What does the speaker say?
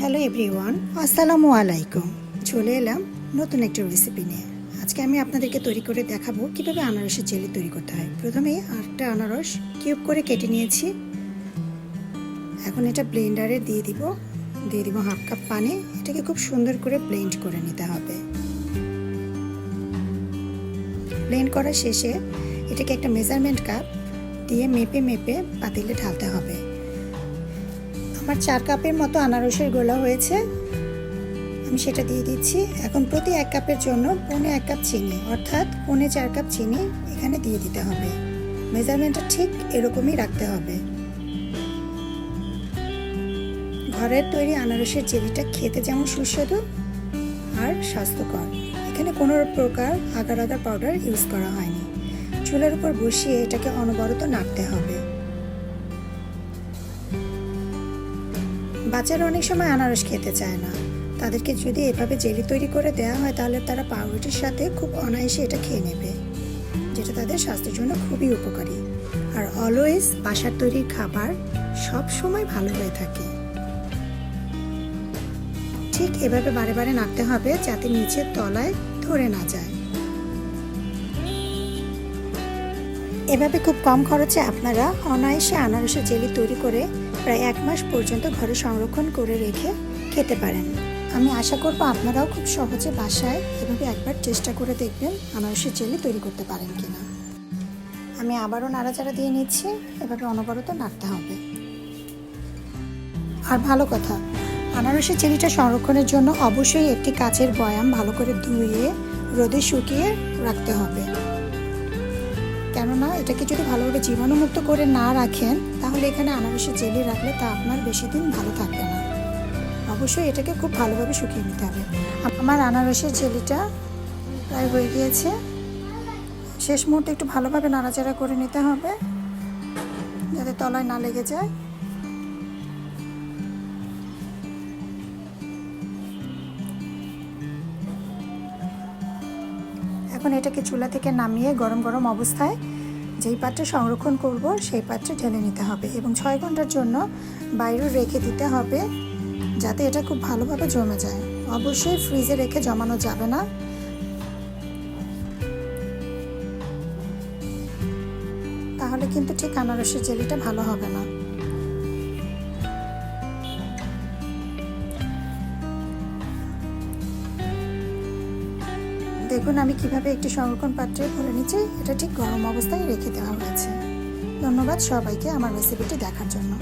Hello everyone আসসালামু আলাইকুম। চলে এলাম নতুন একটা রেসিপি নিয়ে। আজকে আমি আপনাদেরকে তৈরি করে দেখাবো কীভাবে আনারসের জেলি তৈরি করতে হয়। প্রথমে আটটা আনারস কিউব করে কেটে নিয়েছি। এখন এটা ব্লেন্ডারে দিয়ে দিব। দিয়ে দিব হাফ কাপ পানি। এটাকে খুব সুন্দর করে ব্লেন্ড করে নিতে হবে। ব্লেন্ড করা শেষে এটাকে একটা মেজারমেন্ট কাপ দিয়ে মেপে মেপে পাতিলে ঢালতে হবে। আমার চার কাপের মতো আনারসের গোলা হয়েছে। আমি সেটা দিয়ে দিচ্ছি। এখন প্রতি এক কাপের জন্য পৌনে এক কাপ চিনি, অর্থাৎ পৌনে চার কাপ চিনি এখানে দিয়ে দিতে হবে। মেজারমেন্টটা ঠিক এরকমই রাখতে হবে। ঘরের তৈরি আনারসের জেলিটা খেতে যেমন সুস্বাদু আর স্বাস্থ্যকর। এখানে কোনো প্রকার আগার আগার পাউডার ইউজ করা হয়নি। চুলার উপর বসিয়ে এটাকে অনবরত নাড়তে হবে। বাচ্চারা অনেক সময় আনারস খেতে চায় না। তাদেরকে যদি এভাবে জেলি তৈরি করে দেওয়া হয়, তাহলে তারা পাউরুটির সাথে খুব অনায়াসে এটা খেয়ে নেবে, যেটা তাদের স্বাস্থ্যের জন্য খুবই উপকারী। আর অলওয়েজ বাসার তৈরির খাবার সব সময় ভালো হয়ে থাকে। ঠিক এভাবে বারে বারে নাড়তে হবে যাতে নিচের তলায় ধরে না যায়। এভাবে খুব কম খরচে আপনারা অনায়াসে আনারসের জেলি তৈরি করে প্রায় এক মাস পর্যন্ত ঘরে সংরক্ষণ করে রেখে খেতে পারেন। আমি আশা করব আপনারাও খুব সহজে বাসায় এভাবে একবার চেষ্টা করে দেখবেন আনারসের জেলি তৈরি করতে পারেন কিনা। আমি আবারও নাড়াচাড়া দিয়ে নিচ্ছি, এভাবে অনবরত নাড়তে হবে। আর ভালো কথা, আনারসের জেলিটা সংরক্ষণের জন্য অবশ্যই একটি কাচের বয়াম ভালো করে ধুয়ে, রোদে শুকিয়ে রাখতে হবে। কেননা এটাকে যদি ভালোভাবে জীবাণুমুক্ত করে না রাখেন, তাহলে এখানে আনারসের জেলি রাখলে তা আপনার বেশি দিন ভালো থাকবে না। অবশ্যই এটাকে খুব ভালোভাবে শুকিয়ে নিতে হবে। আমার আনারসের জেলিটা প্রায় হয়ে গিয়েছে। শেষ মুহূর্তে একটু ভালোভাবে নাড়াচাড়া করে নিতে হবে, যাতে তলায় না লেগে যায়। এখন এটাকে চুলা থেকে নামিয়ে গরম গরম অবস্থায় যেই পাত্রে সংরক্ষণ করব, সেই পাত্রে ঢেলে নিতে হবে এবং ছয় ঘণ্টার জন্য বাইরে রেখে দিতে হবে যাতে এটা খুব ভালোভাবে জমে যায়। অবশ্যই ফ্রিজে রেখে জমানো যাবে না। তাহলে কিন্তু ঠিক আনারসের জেলিটা ভালো হবে না। দেখুন আমি কীভাবে একটি সংরক্ষণ পাত্রে ভরে নিচ্ছি। এটা ঠিক গরম অবস্থায় রেখে দেওয়া হয়েছে। ধন্যবাদ সবাইকে আমার রেসিপিটি দেখার জন্য।